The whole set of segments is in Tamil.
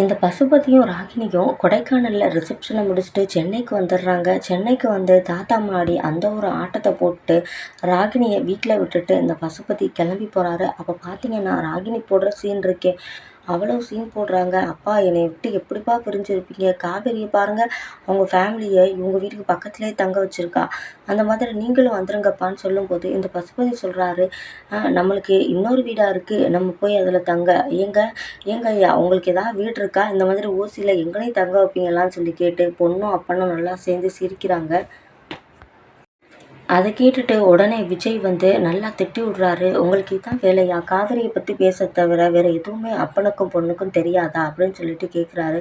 இந்த பசுபதியும் ராகினியும் கொடைக்கானலில் ரிசப்ஷனை முடிச்சுட்டு சென்னைக்கு வந்துடுறாங்க. சென்னைக்கு வந்து தாத்தா முன்னாடி அந்த ஒரு ஆட்டத்தை போட்டு ராகினியை வீட்டில் விட்டுட்டு இந்த பசுபதி கிளம்பி போகிறாரு அப்போ பார்த்தீங்கன்னா ராகினி போடுற சீன் இருக்கே. அவ்வளோ சீன் போடுறாங்க. அப்பா என்னை விட்டு எப்படிப்பா பிரிஞ்சிருப்பீங்க? காவேரியை பாருங்கள் அவங்க ஃபேமிலியை இவங்க வீட்டுக்கு பக்கத்துலேயே தங்க வச்சுருக்கா. அந்த மாதிரி நீங்களும் வந்துருங்கப்பான்னு சொல்லும்போது இந்த பசுபதி சொல்கிறாரு நம்மளுக்கு இன்னொரு வீடாக இருக்குது நம்ம போய் அதில் தங்க. ஏங்க ஏங்க ஐயா உங்களுக்கு ஏதாவது வீடு இருக்கா? இந்த மாதிரி ஓசியில் எங்களையும் தங்க வைப்பீங்களான்னு சொல்லி கேட்டு பொண்ணும் அப்பனும் நல்லா சேர்ந்து சிரிக்கிறாங்க. அதை கேட்டுட்டு உடனே விஜய் வந்து நல்லா திட்டி விட்றாரு. உங்களுக்கு இதுதான் வேலையா? காவிரியை பற்றி பேச தவிர வேறு எதுவுமே அப்பனுக்கும் பொண்ணுக்கும் தெரியாதா? அப்படின்னு சொல்லிட்டு கேட்குறாரு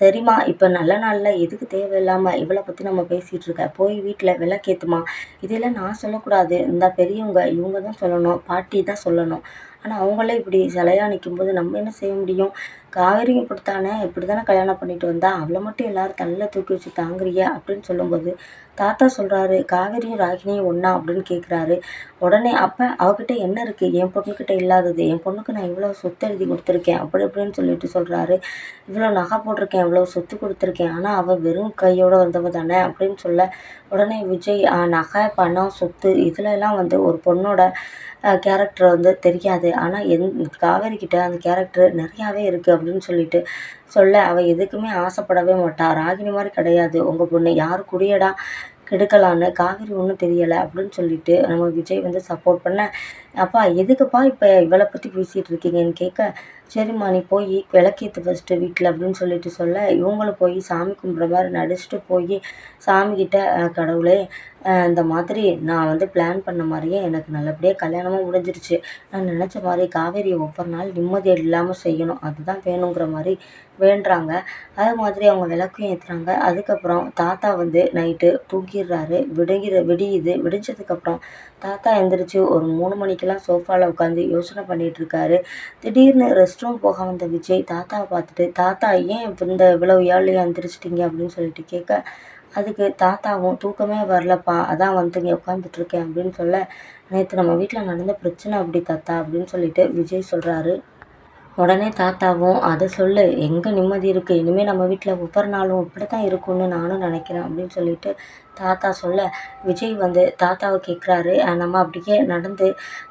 சரிம்மா இப்போ நல்ல நாளில் எதுக்கு தேவையில்லாமல் இவளை பற்றி நம்ம பேசிகிட்டு இருக்க? போய் வீட்டில் விளக்கேற்றுமா இதெல்லாம் நான் சொல்லக்கூடாது. இந்த பெரியவங்க இவங்க தான் சொல்லணும். பாட்டி தான் சொல்லணும். ஆனால் அவங்களே இப்படி சிலையா நிற்கும்போது நம்ம என்ன செய்ய முடியும்? காவேரியும் இப்படித்தானே இப்படி தானே கல்யாணம் பண்ணிட்டு வந்தா? அவளை மட்டும் எல்லாரும் தலையில் தூக்கி வச்சு தாங்குறிய? அப்படின்னு சொல்லும்போது தாத்தா சொல்கிறாரு காவேரியும் ராகினியும் ஒன்றா அப்படின்னு கேட்குறாரு உடனே அப்போ அவகிட்ட என்ன இருக்குது என் பொண்ணுக்கிட்ட இல்லாதது. என் பொண்ணுக்கு நான் இவ்வளோ சொத்து எழுதி கொடுத்துருக்கேன். அப்படி இப்படின்னு சொல்லிட்டு சொல்கிறாரு இவ்வளோ நகை போட்டிருக்கேன் இவ்வளோ சொத்து கொடுத்துருக்கேன். ஆனால் அவள் வெறும் கையோடு வந்தவ தானே அப்படின்னு சொல்ல உடனே விஜய் நகை பணம் சொத்து இதுலலாம் வந்து ஒரு பொண்ணோட கேரக்டர் வந்து தெரியாது. ஆனால் எந் காவேரி கிட்ட அந்த கேரக்டர் நிறையாவே இருக்குது அப்படின்னு சொல்லிட்டு சொல்ல அவள் எதுக்குமே ஆசைப்படவே மாட்டாள் ராகினி மாதிரி கிடையாது. உங்கள் பொண்ணு யார் குடியடா? கெடுக்கலான்னு. காவிரி ஒன்றும் தெரியலை அப்படின்னு சொல்லிட்டு நம்ம விஜய் வந்து சப்போர்ட் பண்ண அப்பா எதுக்குப்பா இப்போ இவளை பற்றி பேசிகிட்டு இருக்கீங்கன்னு கேட்க சரிம்மா நீ போய் விளக்கேற்று ஃபஸ்ட்டு வீட்டில் அப்படின்னு சொல்லிட்டு சொல்ல இவங்களும் போய் சாமி கும்பிட்ற மாதிரி நடிச்சுட்டு போய் சாமிக்கிட்ட கடவுளே இந்த மாதிரி நான் வந்து பிளான் பண்ண மாதிரியே எனக்கு நல்லபடியாக கல்யாணமும் முடிஞ்சிருச்சு. நான் நினச்ச மாதிரி காவேரியை ஒவ்வொரு நாள் நிம்மதி இல்லாமல் செய்யணும். அதுதான் வேணுங்கிற மாதிரி வேண்டுறாங்க. அது மாதிரி அவங்க விளக்கும் ஏற்றுறாங்க அதுக்கப்புறம் தாத்தா வந்து நைட்டு தூங்கிடுறாரு. விடுகிற விடியுது. விடிஞ்சதுக்கப்புறம் தாத்தா எழுந்திரிச்சி ஒரு மூணு மணிக்கெல்லாம் சோஃபாவில் உட்காந்து யோசனை பண்ணிகிட்ருக்காரு திடீர்னு ரெஸ்ட் ரூம் போக வந்த விஜய் தாத்தாவை பார்த்துட்டு தாத்தா ஏன் இந்த இவ்வளோ ஏழ்லையாக எழுந்திரிச்சிட்டிங்க அப்படின்னு சொல்லிட்டு கேட்க அதுக்கு தாத்தாவும் தூக்கமே வரலப்பா. அதான் வந்து இங்கே உட்காந்துட்ருக்கேன் அப்படின்னு சொல்ல நேற்று நம்ம வீட்டில் நடந்த பிரச்சனை அப்படி தாத்தா. அப்படின்னு சொல்லிட்டு விஜய் சொல்கிறாரு உடனே தாத்தாவும் அதை சொல்லு. எங்கே நிம்மதி இருக்குது இனிமேல் நம்ம வீட்டில் ஒவ்வொரு நாளும் இப்படி தான் இருக்கும்னு நானும் நினைக்கிறேன் அப்படின்னு சொல்லிட்டு தாத்தா சொல்ல விஜய் வந்து தாத்தாவை கேட்குறாரு நம்ம அப்படியே நடந்து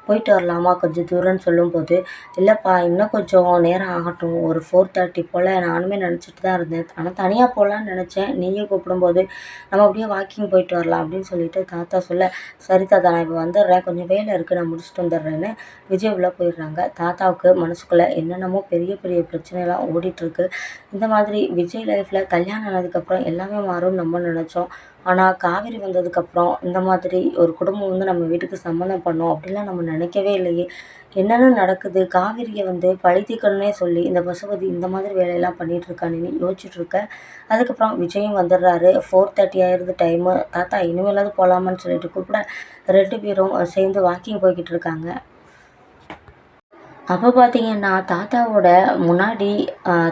போயிட்டு வரலாமா? கொஞ்சம் தூரம்னு சொல்லும்போது இல்லைப்பா இன்னும் கொஞ்சம் நேரம் ஆகட்டும். ஒரு ஃபோர் தேர்ட்டி போல் நானுமே நினச்சிட்டு தான் இருந்தேன். ஆனால் தனியாக போகலான்னு நினச்சேன். நீயும் கூப்பிடும்போது நம்ம அப்படியே வாக்கிங் போயிட்டு வரலாம் அப்படின்னு சொல்லிட்டு தாத்தா சொல்ல சரி தாத்தா நான் இப்போ வந்துடுறேன். கொஞ்சம் வேலை இருக்குது நான் முடிச்சுட்டு வந்துடுறேன்னு விஜய் உள்ளே போயிடுறாங்க. தாத்தாவுக்கு மனசுக்குள்ளே என்னென்னமோ பெரிய பெரிய பிரச்சனைலாம் ஓடிட்டுருக்கு இந்த மாதிரி விஜய் லைஃப்பில் கல்யாணம் ஆனதுக்கப்புறம் எல்லாமே மாறும்னு நம்ம நினச்சோம். ஆனால் காவேரி வந்ததுக்கப்புறம் இந்த மாதிரி ஒரு குடும்பம் வந்து நம்ம வீட்டுக்கு சம்மந்தம் பண்ணும் அப்படிலாம் நம்ம நினைக்கவே இல்லையே. என்னென்ன நடக்குது? காவேரியை வந்து பழி தீர்க்கணுன்னே சொல்லி இந்த பசுபதி இந்த மாதிரி வேலையெல்லாம் பண்ணிகிட்ருக்கான்னு யோசிச்சுட்ருக்கேன் அதுக்கப்புறம் விஜயும் வந்துடுறாரு. ஃபோர் தேர்ட்டி ஆயிடுது டைமு தாத்தா இனிமேலாவது போகலாமான்னு சொல்லிட்டு கூப்பிட ரெண்டு பேரும் சேர்ந்து வாக்கிங் போய்கிட்டு இருக்காங்க. அப்போ பார்த்தீங்கன்னா தாத்தாவோட முன்னாடி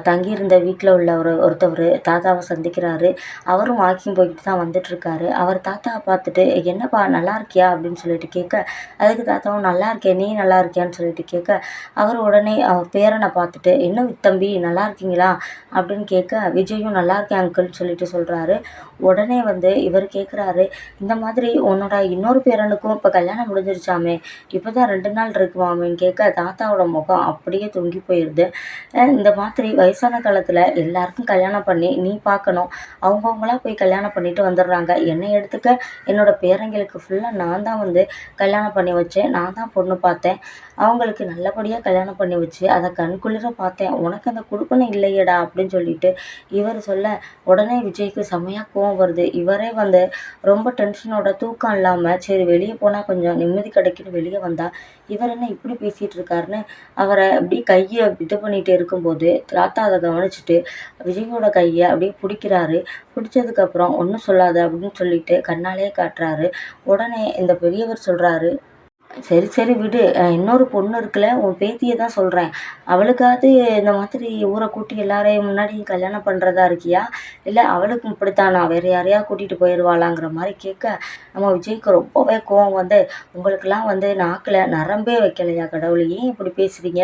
தங்கியிருந்த வீட்டில் உள்ள ஒரு ஒருத்தவர் தாத்தாவை சந்திக்கிறாரு. அவரும் வாக்கிங் போய்கிட்டு தான் வந்துட்டுருக்காரு. அவர் தாத்தாவை பார்த்துட்டு என்னப்பா நல்லா இருக்கியா? அப்படின்னு சொல்லிட்டு கேட்க அதுக்கு தாத்தாவும் நல்லா இருக்கேன். நீ நல்லா இருக்கியான்னு சொல்லிட்டு கேட்க அவர் உடனே அவர் பேரனை பார்த்துட்டு என்ன தம்பி நல்லா இருக்கீங்களா? அப்படின்னு கேட்க விஜயும் நல்லா இருக்கேன் அங்கிள்னு சொல்லிட்டு சொல்கிறாரு உடனே வந்து இவர் கேட்குறாரு இந்த மாதிரி உன்னோட இன்னொரு பேரனுக்கும் இப்போ கல்யாணம் முடிஞ்சிருச்சாமே? இப்போ தான் ரெண்டு நாள் இருக்குமாமேன்னு கேட்க தாத்தாவோட அவங்களோட முகம் அப்படியே தொங்கி போயிடுது இந்த மாதிரி வயசான காலத்தில் எல்லாருக்கும் கல்யாணம் பண்ணி நீ பார்க்கணும் அவங்கவுங்களா போய் கல்யாணம் பண்ணிட்டு வந்துடுறாங்க. என்னை எடுத்துக்க என்னோடய பேரங்களுக்கு ஃபுல்லாக நான் தான் வந்து கல்யாணம் பண்ணி வச்சேன். நான் தான் பொண்ணு பார்த்தேன். அவங்களுக்கு நல்லபடியாக கல்யாணம் பண்ணி வச்சு அதை கண்குளிர பார்த்தேன். உனக்கு அந்த கொடுக்கணும் இல்லையடா அப்படின்னு சொல்லிட்டு இவர் சொல்ல உடனே விஜய்க்கு செம்மையாக கோவம் வருது. இவரே வந்து ரொம்ப டென்ஷனோட தூக்கம் இல்லாமல் சரி வெளியே போனால் கொஞ்சம் நிம்மதி கிடைக்குன்னு வெளியே வந்தால் இவர் என்ன இப்படி பேசிகிட்டு இருக்காருன்னு அவரை அப்படியே கையை இது பண்ணிகிட்டு இருக்கும்போது தாத்தா அதை கவனிச்சுட்டு விஜயோட கையை அப்படியே பிடிக்கிறாரு. பிடிச்சதுக்கப்புறம் ஒன்றும் சொல்லாத அப்படின்னு சொல்லிட்டு கண்ணாலே காட்டுறாரு. உடனே இந்த பெரியவர் சொல்கிறாரு சரி சரி விடு. இன்னொரு பொண்ணு இருக்குல்ல உன் பேத்தியை தான் சொல்கிறேன் அவளுக்காவது இந்த மாதிரி ஊரை கூட்டி எல்லாரையும் முன்னாடி கல்யாணம் பண்ணுறதா இருக்கியா? இல்லை அவளுக்கும் இப்படித்தானா? வேறு யாரையா கூட்டிகிட்டு போயிடுவாளாங்கிற மாதிரி கேட்க நம்ம விஜய்க்கு ரொம்பவே கோவம் வந்து உங்களுக்கெல்லாம் வந்து நாக்கில் நரம்பே வைக்கலையா கடவுள்? ஏன் இப்படி பேசுகிறீங்க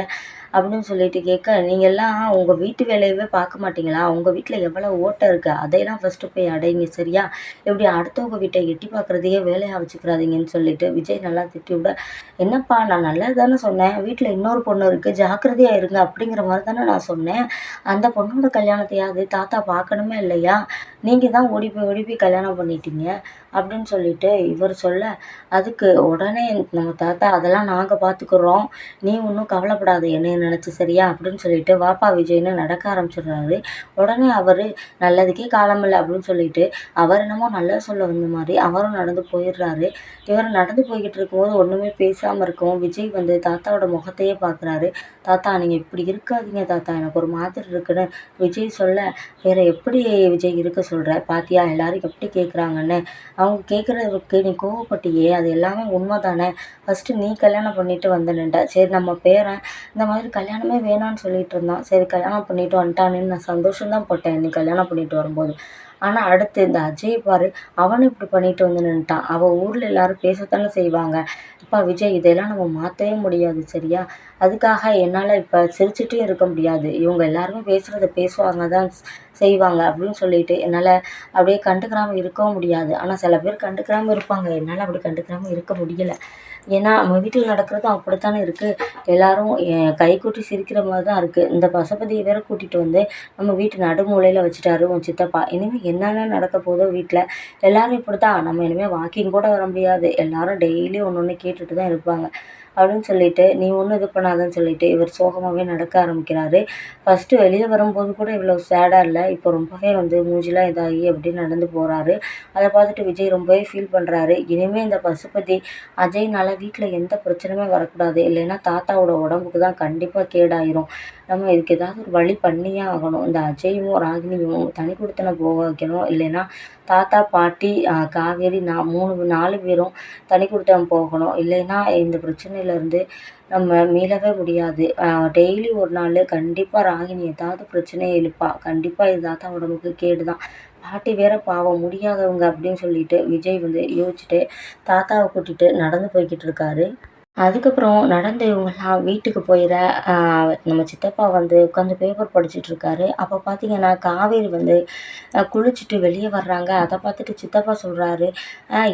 அப்படின்னு சொல்லிட்டு கேட்க நீங்கள்லாம் உங்கள் வீட்டு வேலையவே பார்க்க மாட்டீங்களா? உங்கள் வீட்டில் எவ்வளோ ஓட்டை இருக்குது அதையெல்லாம் ஃபஸ்ட்டு போய் அடைங்க சரியா? இப்படி அடுத்தவங்க வீட்டை எட்டி பார்க்குறதையே வேலையாக வச்சுக்கிறாதீங்கன்னு சொல்லிட்டு விஜய் நல்லா திட்டி விட என்னப்பா நான் நல்லது தானே சொன்னேன். வீட்டில் இன்னொரு பொண்ணு இருக்குது ஜாக்கிரதையாக இருங்க. அப்படிங்கிற மாதிரி தானே நான் சொன்னேன். அந்த பொண்ணோட கல்யாணத்தையாவது தாத்தா பார்க்கணுமே இல்லையா? நீங்கள் தான் ஓடி போய் ஓடி போய் கல்யாணம் பண்ணிட்டீங்க அப்படின்னு சொல்லிட்டு இவர் சொல்ல அதுக்கு உடனே நம்ம தாத்தா அதெல்லாம் நாங்கள் பார்த்துக்குறோம். நீ ஒன்றும் கவலைப்படாத. என்னை நினச்சி சரியா? அப்படின்னு சொல்லிட்டு வாப்பா விஜய்னு நடக்க ஆரம்பிச்சிடுறாரு. உடனே அவர் நல்லதுக்கே காலமில்லை அப்படின்னு சொல்லிட்டு அவர் என்னமோ நல்லா சொல்ல வந்த மாதிரி அவரும் நடந்து போயிடுறாரு. இவர் நடந்து போய்கிட்டு இருக்கும்போது ஒன்றுமே பேசாமல் இருக்கவும் விஜய் வந்து தாத்தாவோட முகத்தையே பார்க்குறாரு தாத்தா நீங்கள் இப்படி இருக்காதீங்க தாத்தா எனக்கு ஒரு மாதிரி இருக்குன்னு விஜய் சொல்ல வேற எப்படி விஜய் இருக்க சொல்கிற பாத்தியா எல்லாரும் எப்படி கேட்குறாங்கன்னு அவங்க கேட்குறதுக்கு நீ கோவப்பட்டியே அது எல்லாமே உண்மை தானே ஃபஸ்ட்டு நீ கல்யாணம் பண்ணிட்டு வந்தேன்னுட்ட. சரி நம்ம பேரன் இந்த மாதிரி கல்யாணமே வேணான்னு சொல்லிட்டு இருந்தான். சரி கல்யாணம் பண்ணிட்டு வந்துட்டானேன்னு நான் சந்தோஷம் போட்டேன். நீ கல்யாணம் பண்ணிட்டு வரும்போது. ஆனால் அடுத்து இந்த அஜய் பாரு அவனும் இப்படி பண்ணிட்டு வந்து நின்றுட்டான் அவள் ஊரில் எல்லாரும் பேசத்தானே செய்வாங்க. அப்பா விஜய் இதெல்லாம் நம்ம மாற்றவே முடியாது சரியா? அதுக்காக என்னால் இப்போ சிரிச்சுட்டும் இருக்க முடியாது. இவங்க எல்லாருமே பேசுகிறத பேசுவாங்க தான் செய்வாங்க அப்படின்னு சொல்லிட்டு என்னால் அப்படியே கண்டுக்கிறாமல் இருக்கவும் முடியாது. ஆனால் சில பேர் கண்டுக்கிறாமல் இருப்பாங்க. என்னால் அப்படி கண்டுக்கிறாமல் இருக்க முடியலை. ஏன்னா நம்ம வீட்டில் நடக்கிறதும் அப்படித்தானே இருக்குது எல்லோரும் கைக்கூட்டி சிரிக்கிற மாதிரி தான் இருக்குது இந்த பசுபதியை வேற கூட்டிகிட்டு வந்து நம்ம வீட்டு நடுமூலையில் வச்சுட்டாரு உன் சித்தப்பா. இனிமேல் என்னென்ன நடக்க போதோ வீட்டில். எல்லோரும் இப்படி தான் நம்ம இனிமேல் வாக்கிங் கூட வர முடியாது. எல்லோரும் டெய்லி ஒன்று ஒன்று கேட்டுட்டு தான் இருப்பாங்க. அப்படின்னு சொல்லிட்டு நீ ஒன்றும் இது பண்ணாதன்னு சொல்லிட்டு இவர் சோகமாகவே நடக்க ஆரம்பிக்கிறாரு. ஃபஸ்ட்டு வெளியே வரும்போது கூட இவ்வளோ சேடாக இல்லை. இப்போ ரொம்பவே வந்து மூஞ்சிலாம் இதாகி அப்படி நடந்து போகிறாரு அதை பார்த்துட்டு விஜய் ரொம்பவே ஃபீல் பண்ணுறாரு இனிமேல் இந்த பசுபதி அஜய்னால வீட்டில் எந்த பிரச்சனையுமே வரக்கூடாது. இல்லைன்னா தாத்தாவோட உடம்புக்கு தான் கண்டிப்பாக கேடாயிரும். நம்ம இதுக்கு ஏதாவது ஒரு வழி பண்ணியே ஆகணும். இந்த அஜயும் ராகினியும் தனி கொடுத்தன போக வைக்கணும். இல்லைன்னா தாத்தா பாட்டி காவேரி நான் மூணு நாலு பேரும் தனி கொடுத்தனம் போகணும். இல்லைன்னா இந்த பிரச்சனையிலேருந்து நம்ம மீளவே முடியாது. டெய்லி ஒரு நாள் கண்டிப்பாக ராகினி ஏதாவது பிரச்சனையை எழுப்பா. கண்டிப்பாக இது தாத்தா உடம்புக்கு கேடு தான் பாட்டி வேற பாவம் முடியாதவங்க அப்படின்னு சொல்லிட்டு விஜய் வந்து யோசிச்சுட்டு தாத்தாவை கூட்டிகிட்டு நடந்து போய்கிட்டு இருக்காரு. அதுக்கப்புறம் நடந்து இவங்கெல்லாம் வீட்டுக்கு போயிட நம்ம சித்தப்பா வந்து உட்காந்து பேப்பர் படிச்சுட்டு இருக்காரு. அப்போ பார்த்தீங்கன்னா காவேரி வந்து குளிச்சுட்டு வெளியே வர்றாங்க. அதை பார்த்துட்டு சித்தப்பா சொல்கிறாரு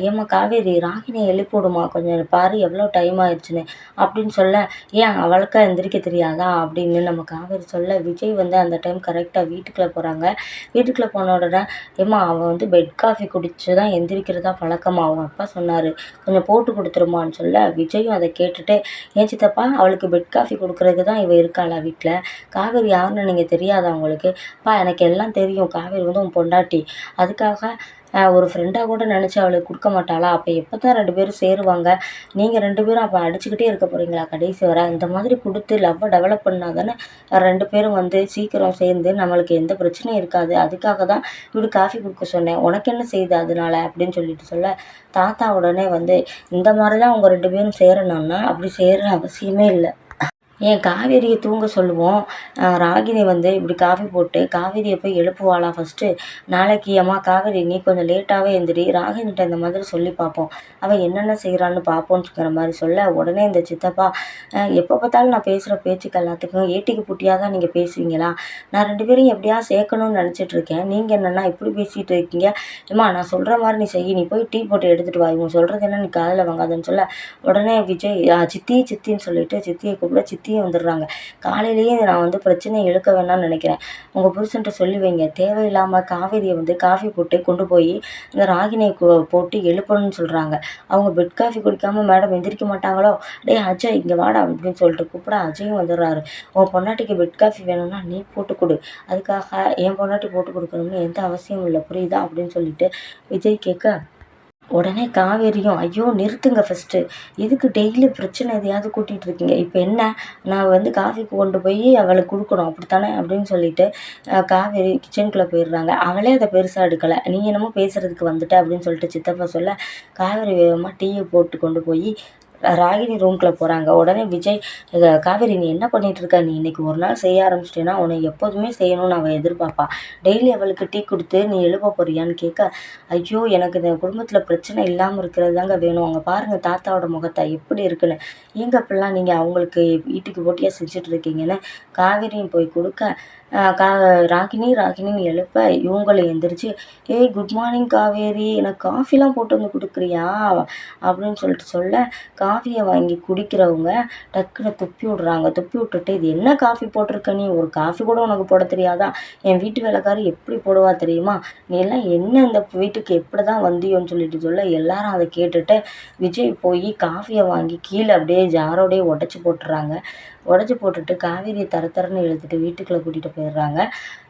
ஏம்மா காவேரி ராகினியை எழுப்பிவிடுமா? கொஞ்சம் பாரு எவ்வளோ டைம் ஆயிடுச்சுன்னு. அப்படின்னு சொல்ல ஏன் அவளுக்கா எந்திரிக்க தெரியாதா? அப்படின்னு நம்ம காவேரி சொல்ல விஜய் வந்து அந்த டைம் கரெக்டாக வீட்டுக்குள்ளே போகிறாங்க வீட்டுக்குள்ளே போன உடனே ஏம்மா அவள் வந்து பெட் காஃபி குடிச்சு தான் எந்திரிக்கிறதா பழக்கமாக அவங்க அப்பா சொன்னார் கொஞ்சம் போட்டு கொடுத்துருமான்னு சொல்ல விஜயும் அதை கேட்டுட்டு ஏன் சித்தப்பா அவளுக்கு பெட் காஃபி கொடுக்குறதுக்கு தான் இவள் இருக்காளா வீட்டில் காவேரி யாருன்னு நீங்கள் தெரியாதா உங்களுக்கு? அப்பா எனக்கு எல்லாம் தெரியும். காவேரி வந்து உன் பொண்டாட்டி. அதுக்காக ஒரு ஃப்ரெண்டாக கூட நினச்சி அவளுக்கு கொடுக்க மாட்டாளா? அப்போ எப்போ தான் ரெண்டு பேரும் சேருவாங்க? நீங்கள் ரெண்டு பேரும் அப்போ அடிச்சுக்கிட்டே இருக்க போகிறீங்களா கடைசி வர இந்த மாதிரி கொடுத்து லவ்வை டெவலப் பண்ணால் தானே ரெண்டு பேரும் வந்து சீக்கிரம் சேர்ந்து நம்மளுக்கு எந்த பிரச்சனையும் இருக்காது. அதுக்காக தான் இப்படி காஃபி கொடுக்க சொன்னேன். உனக்கு என்ன செய்யுது அதனால? அப்படின்னு சொல்லிட்டு சொல்ல தாத்தா உடனே வந்து இந்த மாதிரி தான் அவங்க ரெண்டு பேரும் சேரணும்னா அப்படி சேர அவசியமே இல்லை. ஏன் காவேரியை தூங்க சொல்லுவோம். ராகினி வந்து இப்படி காஃபி போட்டு காவேரியை போய் எழுப்புவாளா ஃபஸ்ட்டு நாளைக்கு அம்மா காவேரி நீ கொஞ்சம் லேட்டாகவே எந்திரி. ராகினிட்ட இந்த மாதிரி சொல்லி பார்ப்போம். அவள் என்னென்ன செய்கிறான்னு பார்ப்போம்ங்கிற மாதிரி சொல்ல. உடனே இந்த சித்தப்பா எப்போ பார்த்தாலும் நான் பேசுகிற பேச்சுக்கு எல்லாத்துக்கும் ஏட்டிக்கு புட்டியாக தான் நீங்கள் பேசுவீங்களா? நான் ரெண்டு பேரும் எப்படியா சேர்க்கணும்னு நினச்சிட்டு இருக்கேன். நீங்கள் என்னென்னா இப்படி பேசிகிட்டு இருக்கீங்க? ஏம்மா நான் சொல்கிற மாதிரி நீ செய். நீ போய் டீ போட்டு எடுத்துகிட்டு வா. இவங்க சொல்கிறது என்ன? நீ காதில் வாங்காதுன்னு சொல்ல. உடனே விஜய் சித்தி சித்தின்னு சொல்லிட்டு சித்தியை கூப்பிட சித்தி சுற்றியும் வந்துடுறாங்க. காலையிலேயே நான் வந்து பிரச்சனையை இழுக்க வேணாம்னு நினைக்கிறேன். உங்கள் புருஷன்கிட்ட சொல்லி வைங்க. தேவையில்லாமல் காவேரியை வந்து காஃபி போட்டு கொண்டு போய் இந்த ராகினியை போட்டு எழுப்பணும்னு சொல்கிறாங்க அவங்க பெட் காஃபி குடிக்காமல் மேடம் எந்திரிக்க மாட்டாங்களோ? டே அஜய் இங்கே வாடா அப்படின்னு சொல்லிட்டு கூப்பிட அஜயும் வந்துடுறாரு. உன் பொண்டாட்டிக்கு பெட் காஃபி வேணும்னா நீ போட்டு கொடு. அதுக்காக என் பொண்டாட்டி போட்டு கொடுக்கணும்னு எந்த அவசியமும் இல்லை. புரியுதா? அப்படின்னு சொல்லிட்டு விஜய் கேட்க உடனே காவேரியும் ஐயோ நிறுத்துங்க ஃபஸ்ட்டு எதுக்கு டெய்லி பிரச்சனை எதையாவது கூட்டிகிட்டு இருக்கீங்க. இப்போ என்ன? நான் வந்து காஃபிக்கு கொண்டு போய் அவளுக்கு கொடுக்கணும். அப்படித்தானே? அப்படின்னு சொல்லிட்டு காவேரி கிச்சனுக்குள்ளே போயிடுறாங்க. அவளே அதை பெருசாக எடுக்கலை. நீ என்னமோ பேசுகிறதுக்கு வந்துட்ட. அப்படின்னு சொல்லிட்டு சித்தப்பா சொல்ல காவேரி வேகமாக டீயை போட்டு கொண்டு போய் ராகினி ரூம்குள்ளே போகிறாங்க உடனே விஜய் காவேரி நீ என்ன பண்ணிகிட்டு இருக்க? நீ இன்னைக்கு ஒரு நாள் செய்ய ஆரம்பிச்சிட்டேன்னா உன்னை எப்போதுமே செய்யணும்னு அவள் எதிர்பார்ப்பா. டெய்லி அவளுக்கு டீ கொடுத்து நீ எழுப்ப போறியான்னு கேட்க ஐயோ எனக்கு இந்த குடும்பத்தில் பிரச்சனை இல்லாமல் இருக்கிறது தாங்க வேணும். அங்கே பாருங்கள் தாத்தாவோட முகத்தை எப்படி இருக்குன்னு. ஏங்க அப்படிலாம் நீங்கள் அவங்களுக்கு வீட்டுக்கு போட்டியாக செஞ்சுட்டு இருக்கீங்கன்னு? காவேரியும் போய் கொடுக்க கா ராகினி ராகினின்னு எழுப்ப இவங்களும் எந்திரிச்சு ஏய் குட் மார்னிங் காவேரி எனக்கு காஃபிலாம் போட்டு வந்து கொடுக்குறியா? அப்படின்னு சொல்லிட்டு சொல்ல காஃபியை வாங்கி குடிக்கிறவங்க டக்குன்னு துப்பி விடுறாங்க. துப்பி விட்டுட்டு இது என்ன காஃபி போட்டிருக்க நீ? ஒரு காஃபி கூட உனக்கு போட தெரியாதா? என் வீட்டு வேலைக்காரி எப்படி போடுவா தெரியுமா? நீ எல்லாம் என்ன இந்த வீட்டுக்கு எப்படி தான் வந்தியோன்னு சொல்லிட்டு சொல்ல எல்லாரும் அதை கேட்டுட்டு விஜய் போய் காஃபியை வாங்கி கீழே அப்படியே ஜாரோடையே உடச்சி போட்டுறாங்க. உடச்சி போட்டுட்டு காவேரி தர தரன்னு இழுத்துட்டு வீட்டுக்குள்ளே கூட்டிகிட்டு போயிடுறாங்க.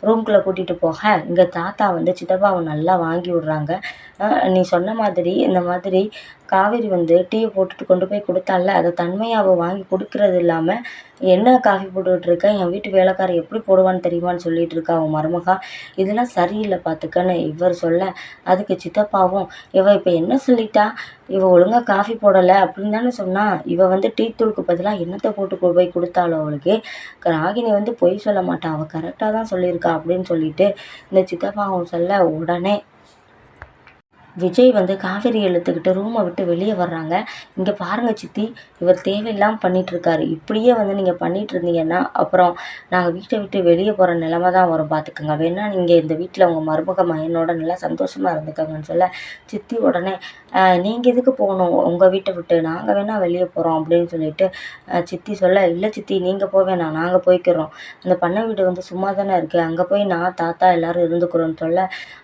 ரூம்குள்ளே கூட்டிகிட்டு போக இங்கே தாத்தா வந்து சித்தப்பாவை நல்லா வாங்கி விடுறாங்க. நீ சொன்ன மாதிரி இந்த மாதிரி காவேரி வந்து டீயை போட்டுட்டு கொண்டு போய் கொடுத்தால அதை தன்மையாக அவள் வாங்கி கொடுக்கறது இல்லாமல் என்ன காஃபி போட்டுக்கிட்டு இருக்க? என் வீட்டு வேலைக்காரன் எப்படி போடுவான்னு தெரியுமான்னு சொல்லிட்டு இருக்கா அவன் மருமகா. இதெல்லாம் சரியில்லை பார்த்துக்கன்னு இவர் சொல்ல அதுக்கு சித்தப்பாவும் இவ இப்போ என்ன சொல்லிட்டா? இவ ஒழுங்காக காஃபி போடலை அப்படின்னு தானே சொன்னா. இவ வந்து டீ தூளுக்கு பதிலாக என்னத்தை போட்டு கொண்டு போய் கொடுத்தாலும் அவளுக்கு? ராகினி வந்து பொய் சொல்ல மாட்டா. அவள் கரெக்டாக தான் சொல்லியிருக்கா அப்படின்னு சொல்லிட்டு இந்த சித்தப்பாவும் சொல்ல உடனே விஜய் வந்து காவேரி இழுத்துக்கிட்டு ரூமை விட்டு வெளியே வர்றாங்க. இங்கே பாருங்கள் சித்தி இவர் தேவையில்லாமல் பண்ணிகிட்ருக்காரு இப்படியே வந்து நீங்கள் பண்ணிகிட்டு இருந்தீங்கன்னா அப்புறம் நாங்கள் வீட்டை விட்டு வெளியே போகிற நிலமை தான் வரும் பார்த்துக்கோங்க வேணா நீங்கள் இந்த வீட்டில் உங்கள் மருமக மகனோட நல்லா சந்தோஷமாக இருந்துக்கோங்கன்னு சொல்ல சித்தி உடனே நீங்கள் எதுக்கு போகணும்? உங்கள் வீட்டை விட்டு நாங்கள் வேணால் வெளியே போகிறோம் அப்படின்னு சொல்லிட்டு சித்தி சொல்ல இல்லை சித்தி நீங்கள் போக வேணாம். நாங்கள் போய்க்கிறோம். அந்த பண்ணை வீடு வந்து சும்மா தானே இருக்குது அங்கே போய் நான் தாத்தா எல்லோரும் இருந்துக்கிறோன்னு சொல்ல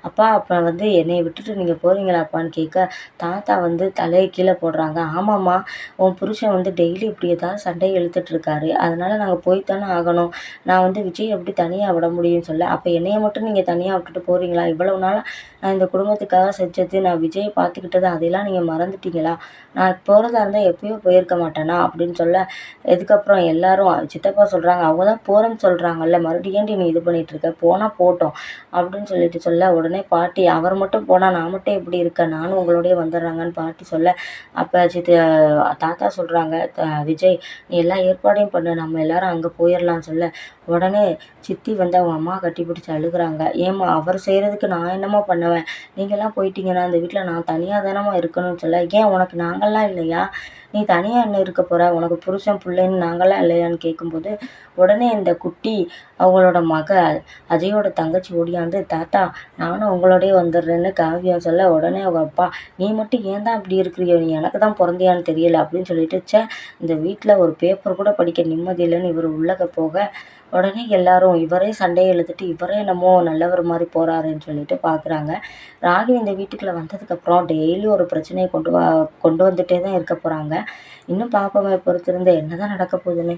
அப்பா அப்போ வந்து என்னை விட்டுட்டு நீங்கள் போகிறீங்களாப்பான்னு கேட்க தாத்தா வந்து தலையை கீழே போடுறாங்க. ஆமாம்மா உன் புருஷன் வந்து டெய்லி இப்படி ஏதாவது சண்டையை இழுத்துட்ருக்காரு அதனால் நாங்கள் போய் தானே ஆகணும். நான் வந்து விஜய் எப்படி தனியாக விட முடியும்னு சொல்ல அப்போ என்னையை மட்டும் நீங்கள் தனியாக விட்டுட்டு போகிறீங்களா இவ்வளவு நாளாக நான் இந்த குடும்பத்துக்காக செஞ்சது நான் விஜயை பார்த்துக்கிட்டது அதையெல்லாம் நீங்கள் மறந்துட்டீங்களா? நான் போகிறதா இருந்தால் எப்பயோ போயிருக்க மாட்டேனா? அப்படின்னு சொல்ல இதுக்கப்புறம் எல்லாரும் சித்தப்பா சொல்கிறாங்க அவங்க தான் போகிறேன்னு சொல்கிறாங்கல்ல மறுபடியும் ஏன்டி நீ இது பண்ணிகிட்ருக்க இருக்க? போனால் போட்டோம் அப்படின்னு சொல்லிட்டு சொல்ல உடனே பாட்டி அவர் மட்டும் போனால் நான் மட்டும் எப்படி இருக்கேன் நானும் உங்களோடய வந்துடுறாங்கன்னு பாட்டி சொல்ல அப்போ சித்தி தாத்தா சொல்கிறாங்க விஜய் நீ எல்லா ஏற்பாடையும் பண்ணு நம்ம எல்லாரும் அங்கே போயிடலாம் சொல்ல. உடனே சித்தி வந்து அவங்க அம்மா கட்டி பிடிச்சி அழுகுறாங்க. ஏம்மா அவர் செய்கிறதுக்கு நான் என்னம்மா பண்ணுவேன்? நீங்கள்லாம் போயிட்டீங்கன்னா அந்த வீட்டில் நான் தனியாக தானம்மா இருக்கணும்னு சொல்ல. ஏன் உனக்கு நாங்கள்லாம் இல்லையா? நீ தனியாக என்ன இருக்க போகிற உனக்கு புருஷன் பிள்ளைன்னு நாங்களாம் இல்லையான்னு கேட்கும்போது உடனே இந்த குட்டி அவங்களோட மக அஜயோட தங்கச்சி ஓடியாந்து தாத்தா நானும் உங்களோடயே வந்துடுறேன்னு காவியம் சொல்ல உடனே அவங்க அப்பா நீ மட்டும் ஏன் தான் இப்படி இருக்கிறியோ? நீ எனக்கு தான் பிறந்தியான்னு தெரியல அப்படின்னு சொல்லிட்டு ச்சே இந்த வீட்டில் ஒரு பேப்பர் கூட படிக்க நிம்மதி இல்லைன்னு இவர் உள்ளக போக உடனே எல்லாரும் இவரே சண்டையை இழுத்துட்டு இவரே என்னமோ நல்லவர் மாதிரி போகிறாருன்னு சொல்லிட்டு பார்க்குறாங்க ராகினி இந்த வீட்டுக்குள்ளே வந்ததுக்கப்புறம் டெய்லி ஒரு பிரச்சனையை கொண்டு வா கொண்டு வந்துட்டே தான் இருக்க போகிறாங்க இன்னும் பார்ப்போமே பொறுத்திருந்து என்ன தான் நடக்க போகுதுன்னு.